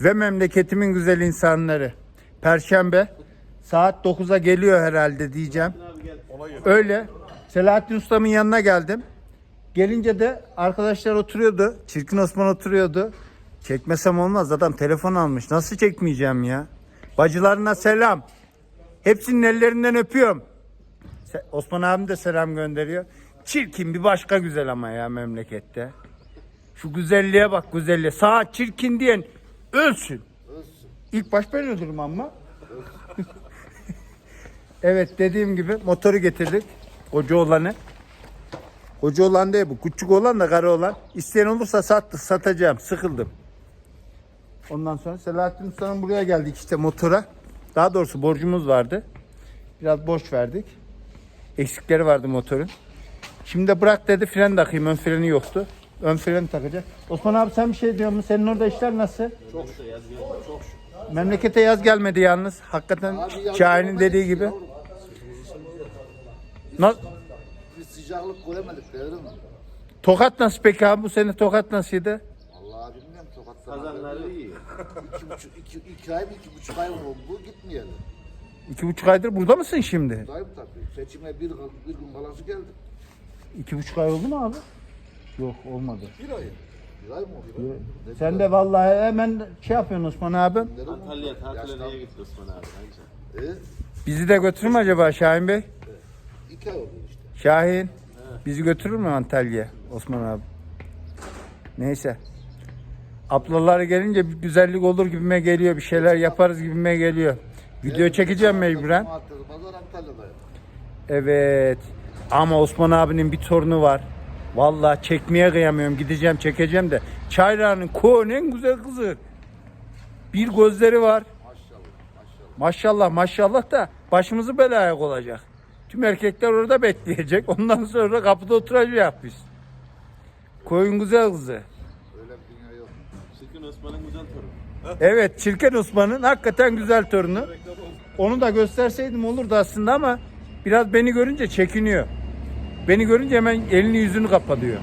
ve memleketimin güzel insanları. Perşembe saat 9'a geliyor herhalde diyeceğim. Öyle. Selahattin Usta'mın yanına geldim. Gelince de arkadaşlar oturuyordu. Çirkin Osman oturuyordu. Çekmesem olmaz. Adam telefon almış. Nasıl çekmeyeceğim ya? Bacılarına selam. Hepsinin ellerinden öpüyorum. Osman abim de selam gönderiyor. Çirkin bir başka güzel ama ya memlekette. Şu güzelliğe bak güzelliğe. Saat çirkin diyen ölsün. İlk baş ben ölürüm ama. evet dediğim gibi motoru getirdik. Koca olanı. Koca olan değil bu. Küçük olan da kara olan. İsteyen olursa sattı, satacağım. Sıkıldım. Ondan sonra Selahattin Usta'nın buraya geldik işte motora. Daha doğrusu borcumuz vardı. Biraz borç verdik. Eksikleri vardı motorun. Şimdi de bırak dedi fren takayım. Ön freni yoktu. Ön freni takacak. Osman abi sen bir şey diyor musun? Senin orada işler nasıl? Çok şükür. Çok şükür. Memlekete yaz gelmedi yalnız. Hakikaten Şahin'in dediği gibi. Na- Bir sıcaklık göremedik devrim mi? Tokat nasıl peki abi? Bu sene Tokat nasıldı? Vallahi bilmiyorum Tokat'ta. Kazanları iyi. İki, buçuk, iki, iki ay mı iki buçuk ay mı oldu gitmeyelim. İki buçuk aydır burada mısın şimdi? Dayım tabii. Seçime bir, bir gün kalası geldi. İki buçuk ay oldu mu abi? Yok olmadı. Bir ay. Bir ay mı oldu? Ne Sen de vallahi hemen şey yapıyorsun Osman abi. Antalya tatile Yaştan- niye gitti Osman abi bence? E, Bizi de götürür mü acaba Şahin Bey? iki ay oldu işte. Şahin bizi götürür mü Antalya Osman abi? Neyse. Ablaları gelince bir güzellik olur gibime geliyor. Bir şeyler yaparız gibime geliyor. Video çekeceğim mecburen. Cumartesi, pazar Antalya'dayım. Evet. Ama Osman abinin bir torunu var. Vallahi çekmeye kıyamıyorum. Gideceğim çekeceğim de. Çayra'nın koğun en güzel kızı. Bir gözleri var. Maşallah maşallah da başımızı belaya olacak. Tüm erkekler orada bekleyecek. Ondan sonra kapıda oturacak biz. Koyun güzel kızı. Öyle bir dünya yok. Şirkin Osman'ın güzel torunu. Evet Çirken Osman'ın hakikaten güzel torunu. Onu da gösterseydim olurdu aslında ama biraz beni görünce çekiniyor. Beni görünce hemen elini yüzünü kapatıyor.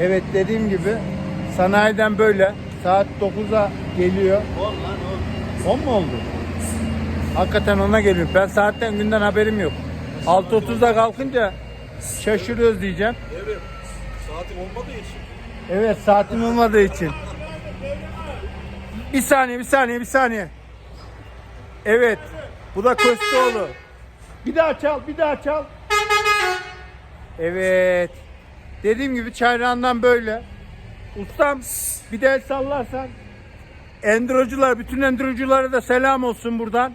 Evet dediğim gibi sanayiden böyle saat 9'a geliyor. Ol lan ol. 10 mu oldu? Hakikaten ona geliyor. Ben saatten günden haberim yok. 6.30'da kalkınca şaşırıyoruz diyeceğim. Evet. Saatim olmadığı için. Evet saatim olmadığı için. Bir saniye bir saniye bir saniye. Evet. Bu da Kösteoğlu. Bir daha çal bir daha çal. Evet. Dediğim gibi çayrağından böyle. Ustam bir de el sallarsan. Endrocular bütün endroculara da selam olsun buradan.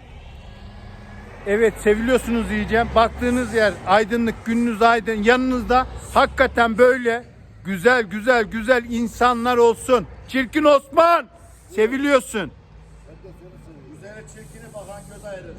Evet seviliyorsunuz diyeceğim. Baktığınız yer aydınlık, gününüz aydın. Yanınızda hakikaten böyle güzel güzel güzel insanlar olsun. Çirkin Osman seviliyorsun. Üzerine çirkini bakan göz ayırır.